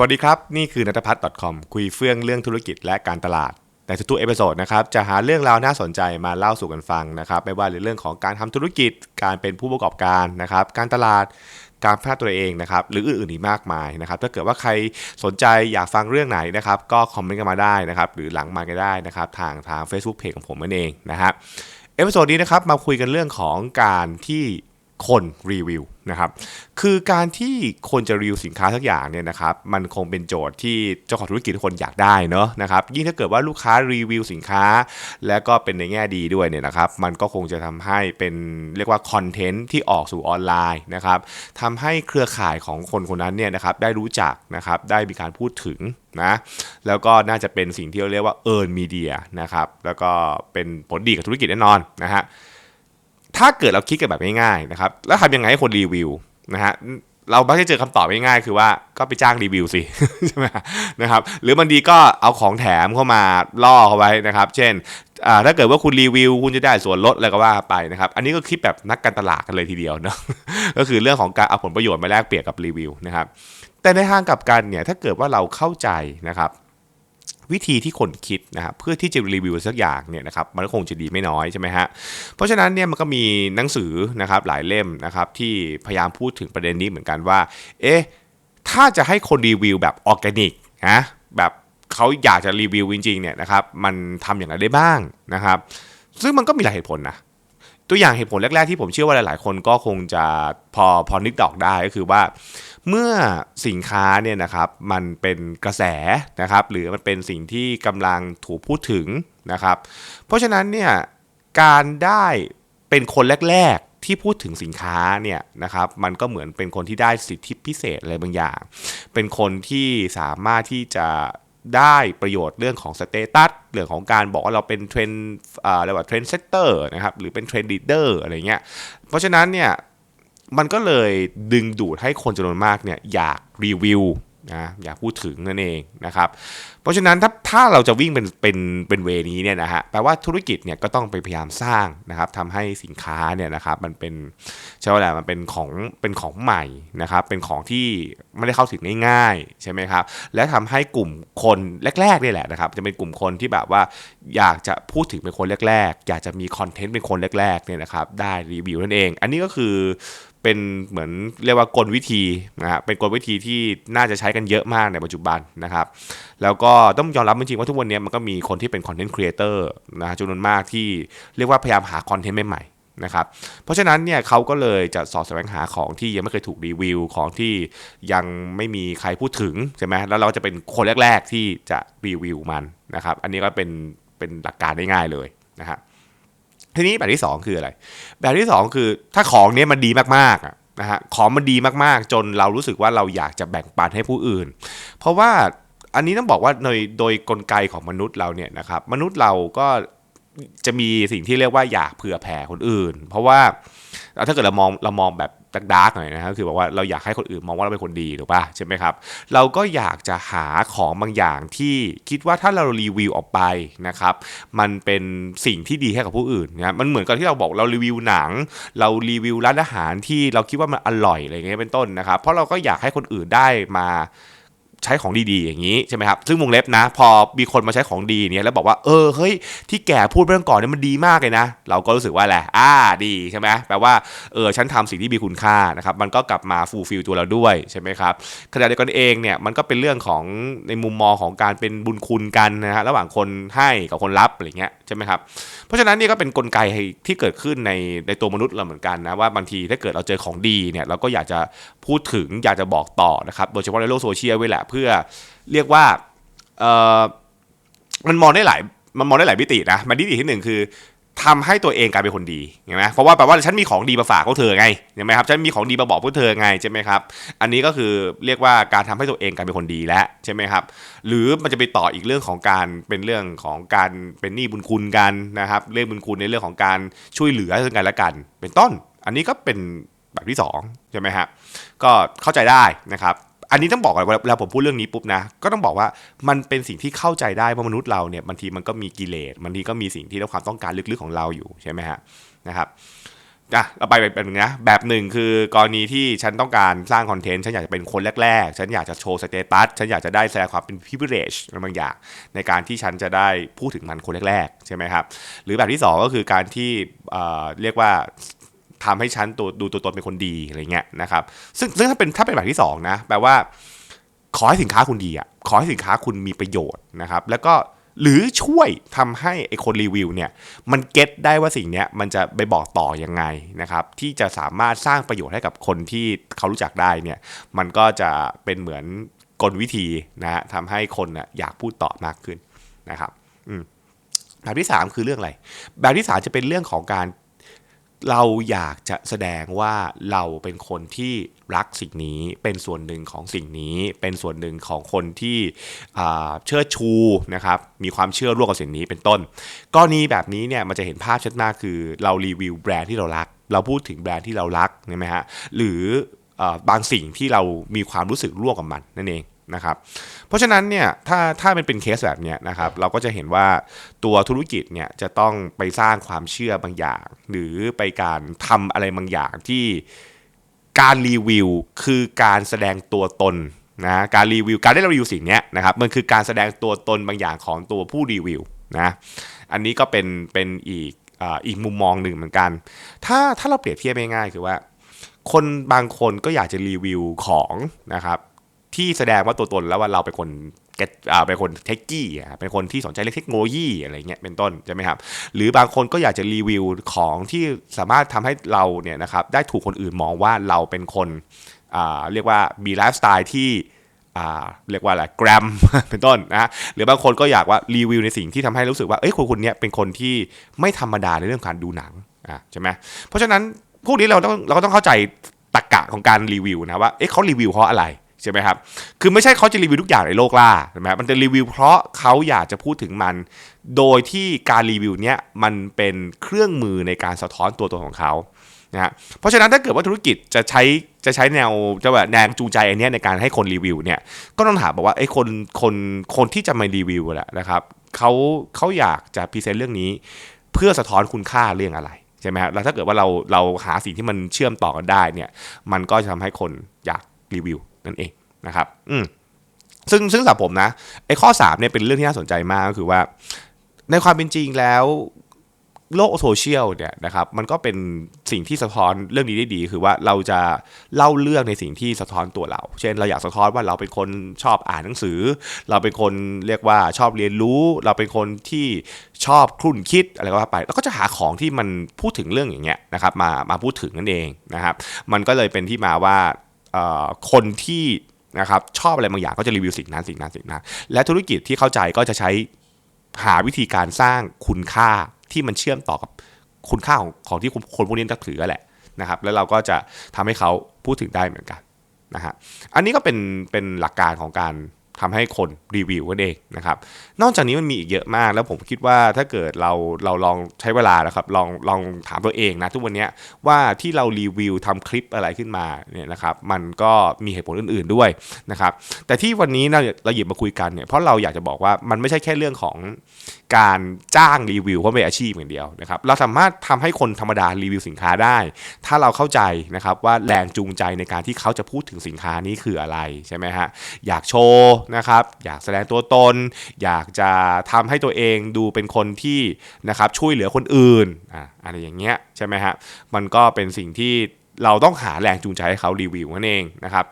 สวัสดีครับ นี่คือนัทพัฒน์ .com คุยเฟื่องเรื่องธุรกิจและการตลาด ในทุกๆเอพิโซดนะครับจะหาเรื่องราวน่าสนใจมาเล่าสู่กันฟังนะครับไม่ว่าในเรื่องของการทำธุรกิจ การเป็นผู้ประกอบการนะครับ การตลาดการพัฒนาตัวเองนะครับหรืออื่นๆอีกมากมายนะครับถ้าเกิดว่าใครสนใจอยากฟังเรื่องไหนนะครับก็คอมเมนต์กันมาได้นะครับหรือหลังมาก็ได้นะครับทางทาง Facebook Page ของผมนั่นเองนะครับเอพิโซดนี้นะครับมาคุยกันเรื่องของการที่คนรีวิว นะครับคือการที่คนจะรีวิวสินค้าสักอย่างเนี่ยนะครับมันคงเป็นโจทย์ที่เจ้าของธุรกิจทุกคนอยากได้เนาะนะครับยิ่งถ้าเกิดว่าลูกค้ารีวิวสินค้า แล้วก็เป็นในแง่ดีด้วยเนี่ยนะครับมันก็คงจะทำให้เป็นเรียกว่าคอนเทนต์ที่ออกสู่ออนไลน์นะครับทำให้เครือข่ายของคนคนนั้นเนี่ยนะครับได้รู้จักนะครับได้มีการพูดถึงนะแล้วก็น่าจะเป็นสิ่งที่เราเรียกว่า earn media นะครับแล้วก็เป็นผลดีกับธุรกิจแน่นอนนะฮะ ถ้าเกิดเราคิดกันแบบง่ายๆนะครับแล้วทำยังไงให้คนรีวิวนะฮะเราไม่ได้เจอคำตอบง่ายๆคือว่าก็ไปจ้างรีวิวสิใช่ไหมนะครับหรือบางทีก็เอาของแถมเข้ามาล่อเขาไว้นะครับ เช่นถ้าเกิดว่าคุณรีวิว คุณจะได้ส่วนลดอะไรก็ว่าไปนะครับอันนี้ก็คิดแบบนักการตลาดกันเลยทีเดียวเนาะก็คือเรื่องของการเอาผลประโยชน์มาแลกเปลี่ยนกับรีวิวนะครับแต่ในทางกลับกันเนี่ยถ้าเกิดว่าเราเข้าใจนะครับ วิธีที่คนคิดนะครับเพื่อที่จะรีวิวสักอย่างเนี่ยนะครับมันคงจะดีไม่น้อยใช่ไหมฮะเพราะฉะนั้นเนี่ยมันก็มีหนังสือนะครับหลายเล่มนะครับที่พยายามพูดถึงประเด็นนี้เหมือนกันว่าเอ๊ะถ้าจะให้คนรีวิวแบบออร์แกนิกนะแบบเขาอยากจะรีวิวจริงๆเนี่ยนะครับมันทำอย่างไรได้บ้างนะครับ ซึ่งมันก็มีหลายเหตุผลนะ ตัวอย่างเหตุผลแรก ๆ ที่ผมเชื่อว่าหลาย ๆ คนก็คงจะพอพอนึกดอกได้ก็คือว่า เมื่อสินค้าเนี่ยนะครับมันเป็นกระแสนะครับ หรือมันเป็นสิ่งที่กำลังถูกพูดถึงนะครับ เพราะฉะนั้นเนี่ยการได้เป็นคนแรกๆที่พูดถึงสินค้าเนี่ยนะครับมันก็เหมือนเป็นคนที่ได้สิทธิพิเศษอะไรบางอย่าง เป็นคนที่สามารถที่จะ ได้ประโยชน์เรื่องของสเตตัสเรื่องของการบอกว่าเราเป็นเทรนอะไรว่าเทรนเซตเตอร์นะครับหรือเป็นเทรนดีเดอร์อะไรเงี้ยเพราะฉะนั้นเนี่ยมันก็เลยดึงดูดให้คนจำนวนมากเนี่ยอยากรีวิว นะอย่าพูดถึงนั่นเองนะครับเพราะฉะนั้นถ้าถ้าเราจะวิ่งเป็นเป็นเป็นเวนี้เนี่ยนะฮะแปลว่าธุรกิจเนี่ยก็ต้องไปพยายามสร้างนะครับทำให้สินค้าเนี่ยนะครับมันเป็นใช่ไหมล่ะมันเป็นของเป็นของใหม่นะครับเป็นของที่ไม่ได้เข้าถึงง่ายๆใช่ไหมครับและทำให้กลุ่มคนแรกๆนี่แหละนะครับจะเป็นกลุ่มคนที่แบบว่าอยากจะพูดถึงเป็นคนแรกๆ อยากจะมีคอนเทนต์เป็นคนแรกๆเนี่ยนะครับได้รีวิวนั่นเอง อันนี้ก็คือ เป็นเหมือนเรียกว่ากลวิธีนะฮะเป็นกลวิธีที่น่าจะใช้กันเยอะมากในปัจจุบันนะครับ แล้วก็ต้องยอมรับจริงๆว่าทุกวันนี้มันก็มีคนที่เป็นคอนเทนต์ครีเอเตอร์นะจำนวนมากที่เรียกว่าพยายามหาคอนเทนต์ใหม่ๆนะครับ เพราะฉะนั้นเนี่ยเขาก็เลยจะสอดแสวงหาของที่ยังไม่เคยถูกรีวิวของที่ยังไม่มีใครพูดถึงใช่ไหมแล้วเราจะเป็นคนแรก ๆที่จะรีวิวมันนะครับ อันนี้ก็เป็นเป็นหลักการได้ง่ายเลยนะครับ ทีนี้แบบที่ 2 คืออะไร แบบที่ 2 คือถ้าของเนี้ยมันดีมากๆนะฮะของมันดีมากๆ จนเรารู้สึกว่าเราอยากจะแบ่งปันให้ผู้อื่น เพราะว่าอันนี้ต้องบอกว่าโดยโดยกลไกของมนุษย์เราเนี่ยนะครับมนุษย์เราก็จะมีสิ่งที่เรียกว่าอยากเผื่อแผ่คนอื่น เพราะว่า ถ้าเกิดเรามองเรามองแบบดาร์กหน่อยนะครับคือบอกว่าเราอยากให้คนอื่นมองว่าเราเป็นคนดีถูกป่ะใช่ไหมครับ เราก็อยากจะหาของบางอย่างที่คิดว่าถ้าเรารีวิวออกไปนะครับ มันเป็นสิ่งที่ดีให้กับผู้อื่นนะมันเหมือนกับที่เราบอกเรารีวิวหนัง เรารีวิวร้านอาหารที่เราคิดว่ามันอร่อยอะไรเงี้ยเป็นต้นนะครับ เพราะเราก็อยากให้คนอื่นได้มา ช้ของดีๆอย่างนี้ใช่ไหมครับซึ่งวงเล็บนะ พอมีคนมาใช้ของดีเนี่ยแล้วบอกว่าเออเฮ้ยที่แกพูดเรื่องก่อนเนี่ยมันดีมากเลยนะ เราก็รู้สึกว่าแหละอ่าดีใช่ไหมแปลว่าเออฉันทำสิ่งที่มีคุณค่านะครับมันก็กลับมาฟูลฟิลตัวเราด้วยใช่ไหมครับขณะเดียวกันเองเนี่ยมันก็เป็นเรื่องของในมุมมองของการเป็นบุญคุณกันนะฮะระหว่างคนให้กับคนรับอะไรเงี้ยใช่ไหมครับเพราะฉะนั้นนี่ก็เป็นนกลไกที่เกิดขึ้นในในตัวมนุษย์เราเหมือนกันนะว่าบางทีถ้าเกิดเราเจอของดีเนี่ยเราก็อยากจะพูดถึงอยากจะบอกต่อนะครับโดยเฉพาะในโลกโซเชียลไว้แหละเพื่อเรียกว่ามันมองได้หลายมันมองได้หลายมิตินะมันมิติที่หนึ่งคือทำให้ตัวเองกลายเป็นคนดีใช่ไหมเพราะว่าแปลว่าฉันมีของดีมาฝากพวกเธอไงใช่ไหมครับฉันมีของดีมาบอกพวกเธอไงใช่ไหมครับ อันนี้ก็คือเรียกว่าการทำให้ตัวเองกลายเป็นคนดีแล้วใช่ไหมครับ หรือมันจะไปต่ออีกเรื่องของการเป็นเรื่องของการเป็นหนี้บุญคุณกันนะครับ เรื่องบุญคุณในเรื่องของการช่วยเหลือซึ่งกันและกัน เป็นต้น อันนี้ก็เป็นแบบที่2ใช่ไหมครับก็เข้าใจได้นะครับ อันนี้ต้องบอกก่อนเวลาผมพูดเรื่องนี้ปุ๊บนะก็ต้องบอกว่ามันเป็นสิ่งที่เข้าใจได้ว่ามนุษย์เราเนี่ยบางทีมันก็มีกิเลสบางทีก็มีสิ่งที่เราความต้องการลึกๆของเราอยู่ใช่ไหมฮะนะครับอะเราไปแบบนึงนะแบบหนึ่งคือกรณีที่ฉันต้องการสร้างคอนเทนต์ฉันอยากจะเป็นคนแรกๆ ฉันอยากจะโชว์สเตตัสฉันอยากจะได้แสดงความเป็น privilege บางอย่างในการที่ฉันจะได้พูดถึงมันคนแรกๆ ใช่ไหมครับ หรือแบบที่ 2 ก็คือการที่เอ่อเรียกว่า ทำให้ฉันตัวดูตัวตนเป็นคนดีอะไรเงี้ยนะครับซึ่งซึ่งถ้าเป็นถ้าเป็นแบบที่2นะแปลว่า ขอให้สินค้าคุณดีอะขอให้สินค้าคุณมีประโยชน์นะครับ แล้วก็หรือช่วยทำให้ไอคนรีวิวเนี่ยมันเก็ตได้ว่าสิ่งเนี้ยมันจะไปบอกต่อยังไงนะครับ ที่จะสามารถสร้างประโยชน์ให้กับคนที่เขารู้จักได้เนี่ยมันก็จะเป็นเหมือนกลวิธีนะฮะทำให้คนน่ะอยากพูดต่อมากขึ้นนะครับแบบที่ 3 คือเรื่องอะไร แบบที่ 3 จะเป็นเรื่องของการ เราอยากจะแสดงว่าเราเป็นคนที่รักสิ่งนี้เป็นส่วนหนึ่งของสิ่งนี้ เป็นส่วนหนึ่งของคนที่เชิดชูนะครับมีความเชื่อร่วมกับสิ่งนี้เป็นต้นกรณีแบบนี้เนี่ยมันจะเห็นภาพชัดมากคือเรารีวิวแบรนด์ที่เรารัก เราพูดถึงแบรนด์ที่เรารักใช่ไหมฮะหรืออบางสิ่งที่เรามีความรู้สึกร่วมกับมันนั่นเอง นะครับเพราะฉะนั้นเนี่ยถ้าถ้ามันเป็นเคสแบบเนี้ยนะครับเราก็จะเห็นว่าตัวธุรกิจเนี่ยจะต้องไปสร้างความเชื่อบางอย่าง หรือไปการทำอะไรบางอย่างที่การรีวิวคือการแสดงตัวตนนะการรีวิวการได้รีวิวสิ่งนี้นะครับมันคือการแสดงตัวตนบางอย่างของตัวผู้รีวิวนะอันนี้ก็เป็นเป็นอีกออีกมุมมองหนึ่งเหมือนกัน ถ้าถ้าเราเปรียบเทียบง่ายๆคือว่า คนบางคนก็อยากจะรีวิวของนะครับ ที่แสดงว่าตัวตนแล้วว่าเราเป็นคนเก็ตอ่าเป็นคนเทคกี้อะเป็นคนที่สนใจเรื่องเทคโนโลยีอะไรเงี้ยเป็นต้นใช่ไหมครับ หรือบางคนก็อยากจะรีวิวของที่สามารถทำให้เราเนี่ยนะครับได้ถูกคนอื่นมองว่าเราเป็นคนอ่าเรียกว่ามีไลฟ์สไตล์ที่อ่าเรียกว่าอะไรแกรมเป็นต้นนะหรือบางคนก็อยากว่ารีวิวในสิ่งที่ทำให้รู้สึกว่าเอ้ยคนคนนี้เป็นคนที่ไม่ธรรมดาในเรื่องการดูหนังอะใช่ไหมเพราะฉะนั้นพวกนี้เราต้องเราก็ต้องเข้าใจตรกกะของการรีวิวนะว่าเอ๊ะเขารีวิวเพราะอะไร ใช่ไหมครับ คือไม่ใช่เขาจะรีวิวทุกอย่างในโลกล่าใช่ไหมครับมันจะรีวิวเพราะเขาอยากจะพูดถึงมัน โดยที่การรีวิวเนี้ยมันเป็นเครื่องมือในการสะท้อนตัวตนของเขานะฮะเพราะฉะนั้นถ้าเกิดว่าธุรกิจจะใช้จะใช้แนวจะแบบแรงจูงใจอันเนี้ยในการให้คนรีวิวเนี่ยก็ต้องถามบอกว่าไอ้คนคนคนที่จะมารีวิวแหละนะครับเขาเขาอยากจะพรีเซนต์เรื่องนี้ เพื่อสะท้อนคุณค่าเรื่องอะไรใช่ไหมครับแล้วถ้าเกิดว่าเราเราหาสิ่งที่มันเชื่อมต่อกันได้เนี่ยมันก็จะทำให้คนอยากรีวิว นั่นเองนะครับอืมซึ่งซึ่งสำหรับผมนะไอ้ข้อ3เนี่ยเป็นเรื่องที่น่าสนใจมากก็คือว่า ในความเป็นจริงแล้วโลกโซเชียลเนี่ยนะครับมันก็เป็นสิ่งที่สะท้อนเรื่องนี้ได้ดี คือว่าเราจะเล่าเรื่องในสิ่งที่สะท้อนตัวเรา เช่นเราอยากสะท้อนว่าเราเป็นคนชอบอ่านหนังสือ เราเป็นคนเรียกว่าชอบเรียนรู้ เราเป็นคนที่ชอบคุ่นคิดอะไรก็ว่าไป แล้วก็จะหาของที่มันพูดถึงเรื่องอย่างเงี้ยนะครับมามาพูดถึงนั่นเองนะครับมันก็เลยเป็นที่มาว่า คนที่นะครับชอบอะไรบางอย่างก็จะรีวิวสิ่งนั้นสิ่งนั้นสิ่งนั้น และธุรกิจที่เข้าใจก็จะใช้หาวิธีการสร้างคุณค่าที่มันเชื่อมต่อกับคุณค่าของของที่คนพวกนี้นับถือแหละนะครับแล้วเราก็จะทำให้เขาพูดถึงได้เหมือนกันนะฮะอันนี้ก็เป็นเป็นหลักการของการ ทำให้คนรีวิวกันเองนะครับ นอกจากนี้มันมีอีกเยอะมาก แล้วผมคิดว่าถ้าเกิดเราเราลองใช้เวลานะครับลองลองถามตัวเองนะทุกวันนี้ว่าที่เรารีวิวทำคลิปอะไรขึ้นมาเนี่ยนะครับมันก็มีเหตุผลอื่น ๆด้วยนะครับ แต่ที่วันนี้เราเราหยิบมาคุยกันเนี่ยเพราะเราอยากจะบอกว่ามันไม่ใช่แค่เรื่องของการจ้างรีวิวเพราะเป็นอาชีพอย่างเดียวนะครับเราสามารถทำให้คนธรรมดารีวิวสินค้าได้ ถ้าเราเข้าใจนะครับว่าแรงจูงใจในการที่เขาจะพูดถึงสินค้านี้คืออะไรใช่ไหมฮะอยากโชว์นะครับอยากแสดงตัวตน อยากจะทำให้ตัวเองดูเป็นคนที่นะครับช่วยเหลือคนอื่นอะอะไรอย่างเงี้ยใช่ไหมฮะมันก็เป็นสิ่งที่เราต้องหาแรงจูงใจให้เขารีวิวนั่นเองนะครับ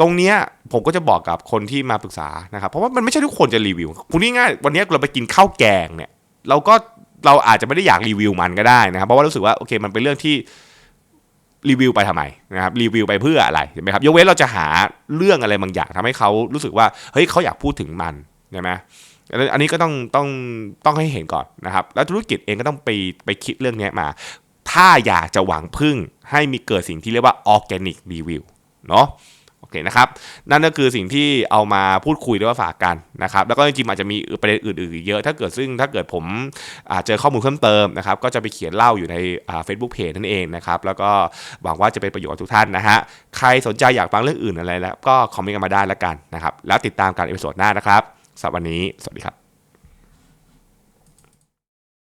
ตรงเนี้ยผมก็จะบอกกับคนที่มาปรึกษานะครับเพราะว่ามันไม่ใช่ทุกคนจะรีวิวพูดง่ายๆวันนี้เราไปกินข้าวแกงเนี่ยเราก็เราอาจจะไม่ได้อยากรีวิวมันก็ได้นะครับเพราะว่ารู้สึกว่าโอเคมันเป็นเรื่องที่ รีวิวไปทำไมนะครับรีวิวไปเพื่ออะไรใช่ไหมครับยกเว้นเราจะหาเรื่องอะไรบางอย่างทำให้เขารู้สึกว่าเฮ้ยเขาอยากพูดถึงมันใช่ไหมอันนี้ก็ต้องต้องต้องให้เห็นก่อนนะครับ แล้วธุรกิจเองก็ต้องไปไปคิดเรื่องนี้มา ถ้าอยากจะหวังพึ่งให้มีเกิดสิ่งที่เรียกว่าออร์แกนิกรีวิวเนาะ โอเคนะครับ นั่นก็คือสิ่งที่เอามาพูดคุยด้วยว่าฝากกันนะครับ แล้วก็จริงๆอาจจะมีประเด็นอื่นๆเยอะ ถ้าเกิดซึ่งถ้าเกิดผมเจอข้อมูลเพิ่มเติมนะครับ ก็จะไปเขียนเล่าอยู่ในเฟซบุ๊กเพจนั่นเองนะครับ แล้วก็หวังว่าจะเป็นประโยชน์กับทุกท่านนะฮะ ใครสนใจอยากฟังเรื่องอื่นอะไรแล้ว ก็คอมเมนต์กันมาได้แล้วกันนะครับ แล้วติดตามการเอพิโซดหน้านะครับสำหรับวันนี้ สวัสดีครับ